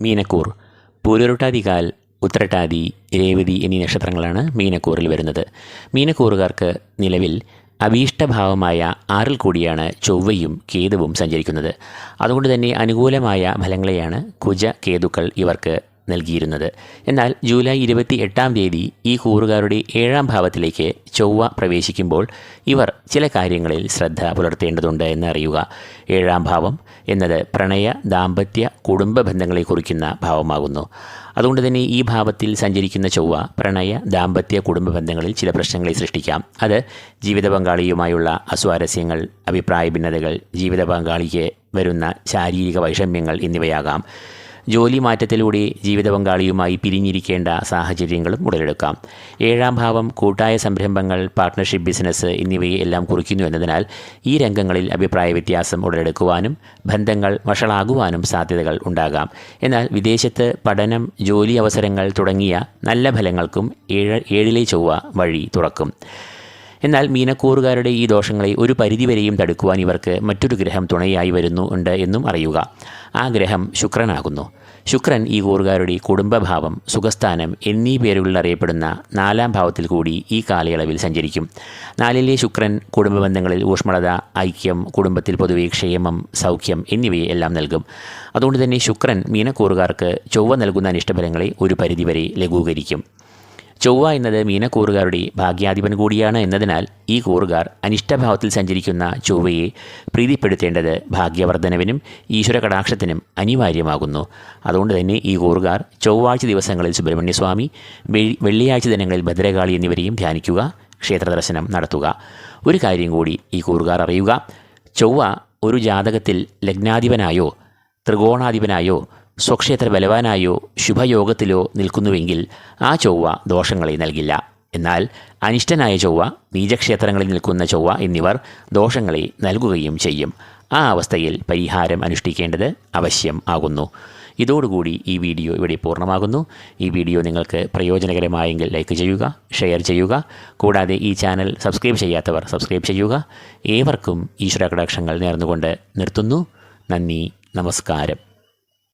മീനക്കൂർ. പൂരുരുട്ടാതികാൽ ഉത്രട്ടാതി രേവതി എന്നീ നക്ഷത്രങ്ങളാണ് മീനക്കൂറിൽ വരുന്നത്. മീനക്കൂറുകാർക്ക് നിലവിൽ അഭീഷ്ടഭാവമായ ആറിൽ കൂടിയാണ് ചൊവ്വയും കേതുവും സഞ്ചരിക്കുന്നത്. അതുകൊണ്ട് തന്നെ അനുകൂലമായ ഫലങ്ങളെയാണ് കുജ കേതുക്കൾ ഇവർക്ക് നൽകിയിരുന്നത്. എന്നാൽ ജൂലൈ ഇരുപത്തി എട്ടാം തീയതി ഈ കൂറുകാരുടെ ഏഴാം ഭാവത്തിലേക്ക് ചൊവ്വ പ്രവേശിക്കുമ്പോൾ ഇവർ ചില കാര്യങ്ങളിൽ ശ്രദ്ധ പുലർത്തേണ്ടതുണ്ട് എന്ന് അറിയുക ഏഴാം ഭാവം എന്നത് പ്രണയ ദാമ്പത്യ കുടുംബ ബന്ധങ്ങളെ കുറിക്കുന്ന ഭാവമാകുന്നു. അതുകൊണ്ട് തന്നെ ഈ ഭാവത്തിൽ സഞ്ചരിക്കുന്ന ചൊവ്വ പ്രണയ ദാമ്പത്യ കുടുംബ ബന്ധങ്ങളിൽ ചില പ്രശ്നങ്ങളെ സൃഷ്ടിക്കാം. അത് ജീവിത പങ്കാളിയുമായുള്ള അസ്വാരസ്യങ്ങൾ അഭിപ്രായ ഭിന്നതകൾ ജീവിത പങ്കാളിക്ക് വരുന്ന ശാരീരിക വൈഷമ്യങ്ങൾ എന്നിവയാകാം. ജോലി മാറ്റത്തിലൂടെ ജീവിത പങ്കാളിയുമായി പിരിഞ്ഞിരിക്കേണ്ട സാഹചര്യങ്ങളും ഉടലെടുക്കാം. ഏഴാം ഭാവം കൂട്ടായ സംരംഭങ്ങൾ പാർട്ട്ണർഷിപ്പ് ബിസിനസ് എന്നിവയെ എല്ലാം കുറിക്കുന്നു എന്നതിനാൽ ഈ രംഗങ്ങളിൽ അഭിപ്രായ വ്യത്യാസം ഉടലെടുക്കുവാനും ബന്ധങ്ങൾ വഷളാകുവാനും സാധ്യതകൾ ഉണ്ടാകാം. എന്നാൽ വിദേശത്ത് പഠനം ജോലി അവസരങ്ങൾ തുടങ്ങിയ നല്ല ഫലങ്ങൾക്കും ഏഴ് ഏഴിലെ ചൊവ്വ വഴി തുറക്കും. എന്നാൽ മീനക്കൂറുകാരുടെ ഈ ദോഷങ്ങളെ ഒരു പരിധിവരെയും തടുക്കുവാൻ ഇവർക്ക് മറ്റൊരു ഗ്രഹം തുണയായി വരുന്നു ഉണ്ട് എന്നും അറിയുക. ആ ഗ്രഹം ശുക്രനാകുന്നു. ശുക്രൻ ഈ കൂറുകാരുടെ കുടുംബഭാവം സുഖസ്ഥാനം എന്നീ പേരുകളിൽ അറിയപ്പെടുന്ന നാലാം ഭാവത്തിൽ കൂടി ഈ കാലയളവിൽ സഞ്ചരിക്കും. നാലിലെ ശുക്രൻ കുടുംബ ബന്ധങ്ങളിൽ ഊഷ്മളത ഐക്യം കുടുംബത്തിൽ പൊതുവെ ക്ഷേമം സൗഖ്യം എന്നിവയെ എല്ലാം നൽകും. അതുകൊണ്ട് തന്നെ ശുക്രൻ മീനക്കൂറുകാർക്ക് ചൊവ്വ നൽകുന്ന അനിഷ്ടഫലങ്ങളെ ഒരു പരിധിവരെ ലഘൂകരിക്കും. ചൊവ്വ എന്നത് മീനക്കൂറുകാരുടെ ഭാഗ്യാധിപൻ കൂടിയാണ് എന്നതിനാൽ ഈ കൂറുകാർ അനിഷ്ടഭാവത്തിൽ സഞ്ചരിക്കുന്ന ചൊവ്വയെ പ്രീതിപ്പെടുത്തേണ്ടത് ഭാഗ്യവർദ്ധനവിനും ഈശ്വര കടാക്ഷത്തിനും അനിവാര്യമാകുന്നു. അതുകൊണ്ട് തന്നെ ഈ കൂറുകാർ ചൊവ്വാഴ്ച ദിവസങ്ങളിൽ സുബ്രഹ്മണ്യസ്വാമി വെള്ളിയാഴ്ച ദിനങ്ങളിൽ ഭദ്രകാളി എന്നിവരെയും ധ്യാനിക്കുക ക്ഷേത്ര ദർശനം നടത്തുക. ഒരു കാര്യം കൂടി ഈ കൂറുകാർ അറിയുക. ചൊവ്വ ഒരു ജാതകത്തിൽ ലഗ്നാധിപനായോ ത്രികോണാധിപനായോ സ്വക്ഷേത്ര ബലവാനായോ ശുഭയോഗത്തിലോ നിൽക്കുന്നുവെങ്കിൽ ആ ചൊവ്വ ദോഷങ്ങളെ നൽകില്ല. എന്നാൽ അനിഷ്ടനായ ചൊവ്വ നീചക്ഷേത്രങ്ങളിൽ നിൽക്കുന്ന ചൊവ്വ എന്നിവർ ദോഷങ്ങളെ നൽകുകയും ചെയ്യും. ആ അവസ്ഥയിൽ പരിഹാരം അനുഷ്ഠിക്കേണ്ടത് അവശ്യം ആകുന്നു. ഇതോടുകൂടി ഈ വീഡിയോ ഇവിടെ പൂർണമാകുന്നു. ഈ വീഡിയോ നിങ്ങൾക്ക് പ്രയോജനകരമായെങ്കിൽ ലൈക്ക് ചെയ്യുക ഷെയർ ചെയ്യുക. കൂടാതെ ഈ ചാനൽ സബ്സ്ക്രൈബ് ചെയ്യാത്തവർ സബ്സ്ക്രൈബ് ചെയ്യുക. ഏവർക്കും ഈശ്വര കടാക്ഷങ്ങൾ നേർന്നുകൊണ്ട് നിർത്തുന്നു. നന്ദി നമസ്കാരം.